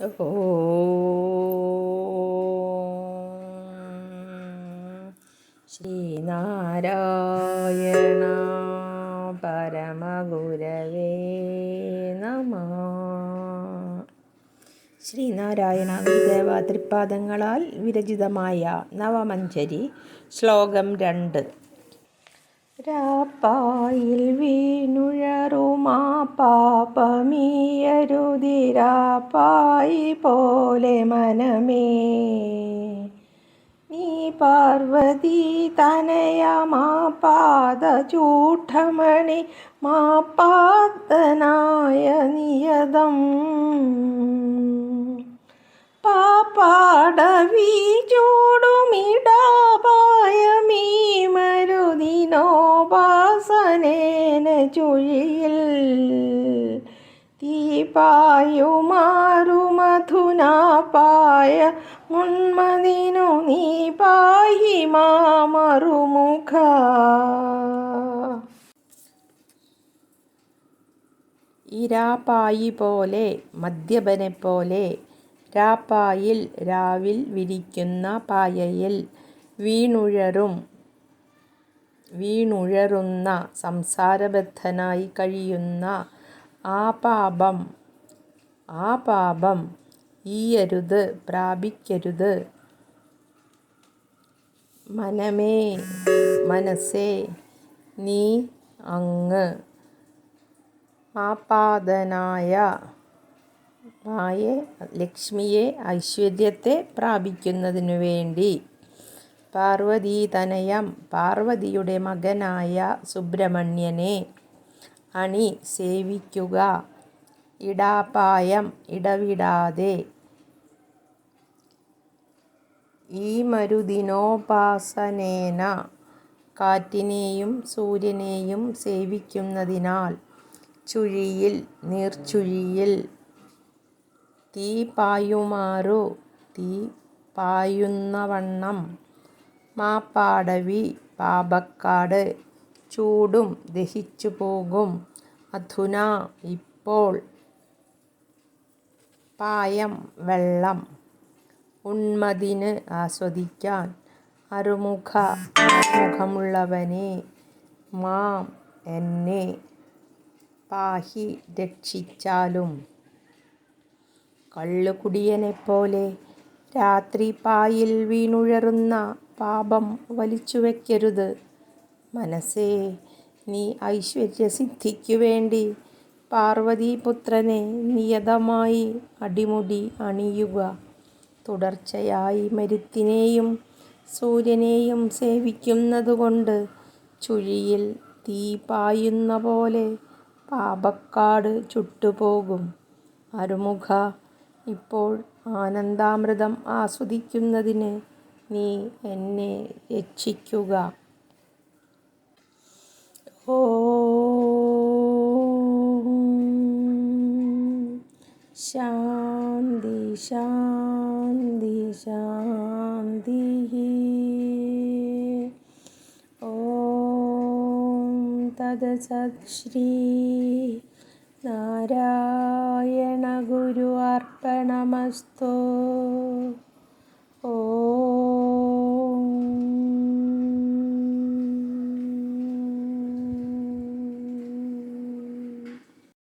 ഓ ശ്രീനാരായണ പരമഗുരവേ നമ. ശ്രീനാരായണ ഗുരുദേവ തൃപ്പാദങ്ങളാൽ വിരചിതമായ നവമഞ്ചരി ശ്ലോകം രണ്ട്. രാപ്പായിൽ വീണുഴറുമാ പാപമീയരുതിരാപ്പായി പോലെ മനമേ. നീ പാർവതി തനയമാ പാദ ചൂഠമണി മാ പാദനായ നിയതം. പാപ്പാടവി ചൂടുമിടാപായമീ മരുദിനോപാസനേന തീപായുമാറു മധുനാപായ മുന്മതിനു നീ പായി മാമറുമുഖ. ഇരാപ്പായി പോലെ മദ്യപനെ പോലെ രാപ്പായിൽ രാവിൽ വിരിക്കുന്ന പായയിൽ വീണുഴറും വീണുഴറുന്ന സംസാരബദ്ധനായി കഴിയുന്ന ആ പാപം ആ പാപം ഈയരുത് പ്രാപിക്കരുത്. മനമേ മനസ്സേ നീ അങ്ങ് ആപാദനായ മായെ ലക്ഷ്മിയെ ഐശ്വര്യത്തെ പ്രാപിക്കുന്നതിനു വേണ്ടി പാർവതീതനയം പാർവതിയുടെ മകനായ സുബ്രഹ്മണ്യനെ അണി സേവിക്കുക. ഇടാപായം ഇടവിടാതെ. ഈ മരുദിനോപാസനേന കാറ്റിനെയും സൂര്യനെയും സേവിക്കുന്നതിനാൽ ചുഴിയിൽ നീർച്ചുഴിയിൽ തീ പായുമാറു. തീ പായുന്നവണ്ണം മാപ്പാടവി പാപക്കാട്. ചൂടും ദഹിച്ചു പോകും. അധുന ഇപ്പോൾ. പായം വെള്ളം. ഉന്മതിന് ആസ്വദിക്കാൻ. അറുമുഖ മുഖമുള്ളവനെ മാം എന്നെ പാഹി രക്ഷിച്ചാലും. കള്ളുകുടിയനെപ്പോലെ രാത്രി പായിൽ വീണുഴറുന്ന പാപം വലിച്ചുവെക്കരുത് മനസ്സേ നീ ഐശ്വര്യസിദ്ധിക്കു വേണ്ടി പാർവതീപുത്രനെ നിയതമായി അടിമുടി അണിയുക. തുടർച്ചയായി മരുത്തിനെയും സൂര്യനെയും സേവിക്കുന്നതുകൊണ്ട് ചുഴിയിൽ തീ പായുന്ന പോലെ പാപക്കാട് ചുട്ടുപോകും. അരുമുഖ ഇപ്പോൾ ആനന്ദാമൃതം ആസ്വദിക്കുന്നതിന് നീ എന്നെ രക്ഷിക്കുക. ഓ ശാന്തി ശാന്തി ശാന്തി. ഓം തദസത് ശ്രീ നാരായണ ഗുരു അർപ്പണമസ്തു.